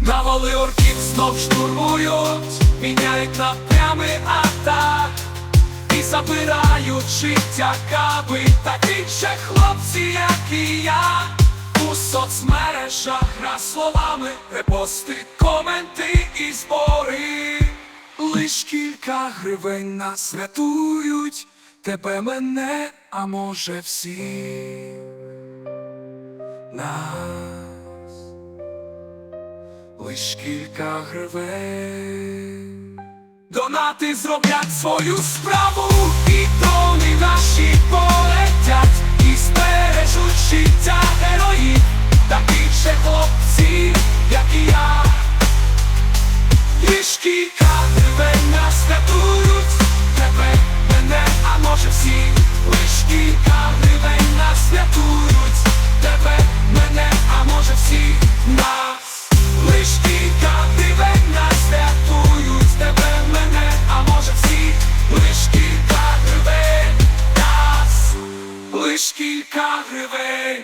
Навали орків знов штурмують, міняють напрями атак. І забирають життя каби Такі же хлопці, як і я. У соцмережах гра словами, репости, коменти і збори. Лиш кілька гривень нас рятують, тебе мене, а може всі нас Лиш кілька гривень Донати зроблять свою справу, і дрони наші полетять, і збережуть життя героїв, таких же хлопців, як і я. Лиш кілька лиш кілька гривень.